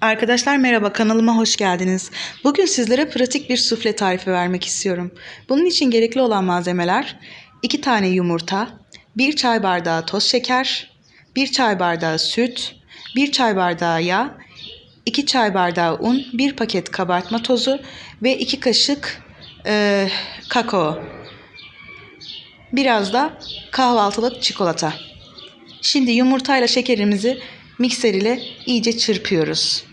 Arkadaşlar merhaba kanalıma hoş geldiniz. Bugün sizlere pratik bir sufle tarifi vermek istiyorum. Bunun için gerekli olan malzemeler 2 tane yumurta, 1 çay bardağı toz şeker, 1 çay bardağı süt, 1 çay bardağı yağ, 2 çay bardağı un, 1 paket kabartma tozu ve 2 kaşık eee, kakao. Biraz da kahvaltılık çikolata. Şimdi yumurtayla şekerimizi mikser ile iyice çırpıyoruz.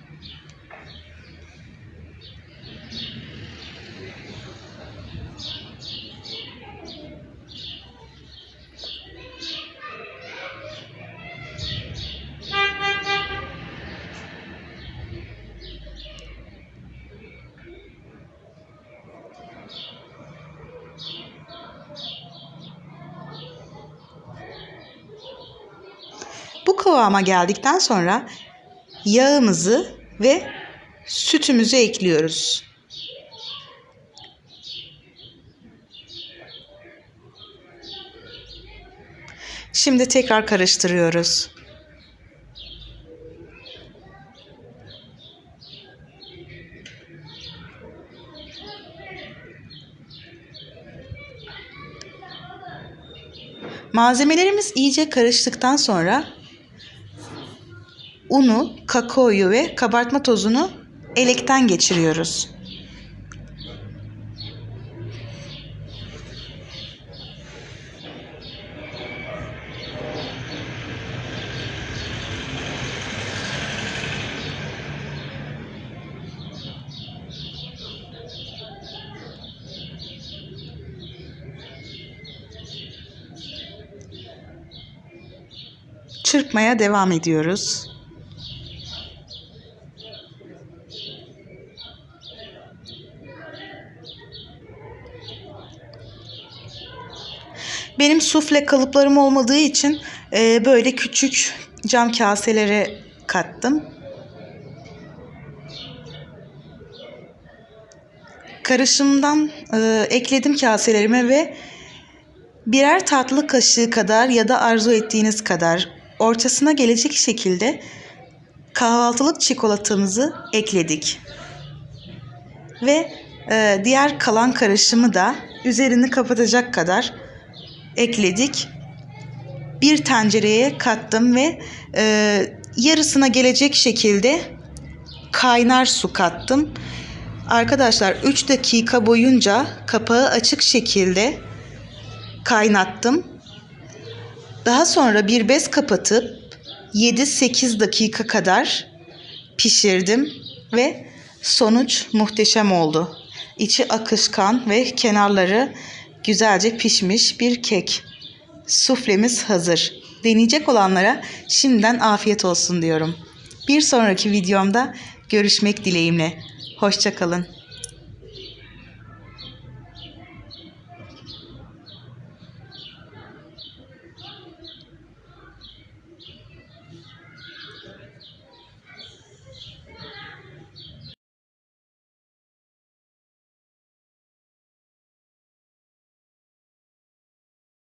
Bu kıvama geldikten sonra yağımızı ve sütümüzü ekliyoruz. Şimdi tekrar karıştırıyoruz. Malzemelerimiz iyice karıştıktan sonra unu, kakaoyu ve kabartma tozunu elekten geçiriyoruz. Çırpmaya devam ediyoruz. Benim sufle kalıplarım olmadığı için e, böyle küçük cam kaselere kattım. Karışımdan e, ekledim kaselerime ve birer tatlı kaşığı kadar ya da arzu ettiğiniz kadar ortasına gelecek şekilde kahvaltılık çikolatamızı ekledik. Ve e, diğer kalan karışımı da üzerini kapatacak kadar ekledik. Bir tencereye kattım ve e, yarısına gelecek şekilde kaynar su kattım. Arkadaşlar 3 dakika boyunca kapağı açık şekilde kaynattım. Daha sonra bir bez kapatıp 7-8 dakika kadar pişirdim ve sonuç muhteşem oldu. İçi akışkan ve kenarları güzelce pişmiş bir kek. Suflemiz hazır. Deneyecek olanlara şimdiden afiyet olsun diyorum. Bir sonraki videomda görüşmek dileğimle. Hoşçakalın.